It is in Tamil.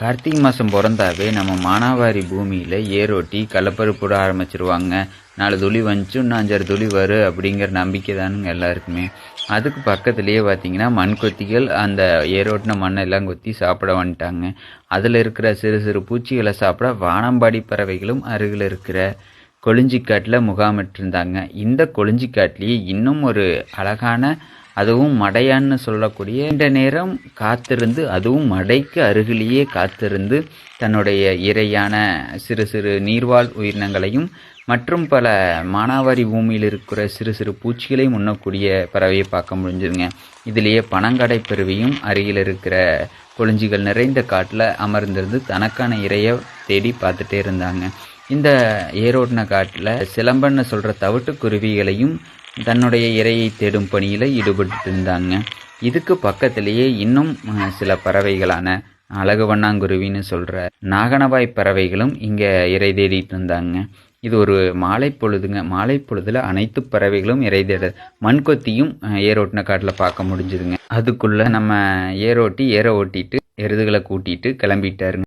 கார்த்திகை மாதம் பிறந்தாவே நம்ம மானாவாரி பூமியில் ஏரோட்டி கலப்பருப்பு போட ஆரம்பிச்சிருவாங்க. நாலு துளி வந்துச்சு இன்னும் அஞ்சாறு துளி வரும் அப்படிங்கிற நம்பிக்கை தானுங்க எல்லாருக்குமே. அதுக்கு பக்கத்துலேயே பார்த்தீங்கன்னா மண் கொத்திகள் அந்த ஏரோட்டின மண்ணெல்லாம் கொத்தி சாப்பிட வந்துட்டாங்க. அதில் இருக்கிற சிறு சிறு பூச்சிகளை சாப்பிட வானம்பாடி பறவைகளும் அருகில் இருக்கிற கொளிஞ்சிக்காட்டில் முகாமிட்டிருந்தாங்க. இந்த கொளிஞ்சிக்காட்டிலேயே இன்னும் ஒரு அழகான அதுவும் மடையான்னு சொல்லக்கூடிய இந்த நேரம் காத்திருந்து அதுவும் மடைக்கு அருகிலேயே காத்திருந்து தன்னுடைய இரையான சிறு சிறு நீர்வாழ் உயிரினங்களையும் மற்றும் பல மானாவாரி பூமியில் இருக்கிற சிறு சிறு பூச்சிகளையும் உண்ணக்கூடிய பறவையை பார்க்க முடிஞ்சுதுங்க. இதுலேயே பனங்கடை பறவையும் அருகில் இருக்கிற கொளிஞ்சிகள் நிறைந்த காட்டில் அமர்ந்திருந்து தனக்கான இரையை தேடி பார்த்துட்டே இருந்தாங்க. இந்த ஏரோட்ன காட்டில் சிலம்பன்னு சொல்கிற தவிட்டு குருவிகளையும் தன்னுடைய இரையை தேடும் பணியில் ஈடுபட்டு இருந்தாங்க. இதுக்கு பக்கத்திலேயே இன்னும் சில பறவைகளான அழகு வண்ணாங்குருவின்னு சொல்கிற நாகனவாய் பறவைகளும் இங்கே இறை தேடிட்டு இருந்தாங்க. இது ஒரு மாலை பொழுதுங்க மாலை பொழுதுல அனைத்து பறவைகளும் இறை தேட மண்கொத்தியும் ஏரோட்டின காட்டில் பார்க்க முடிஞ்சுதுங்க. அதுக்குள்ளே நம்ம ஏரோட்டி ஏற ஓட்டிட்டு எருதுகளை கூட்டிட்டு கிளம்பிட்டாருங்க.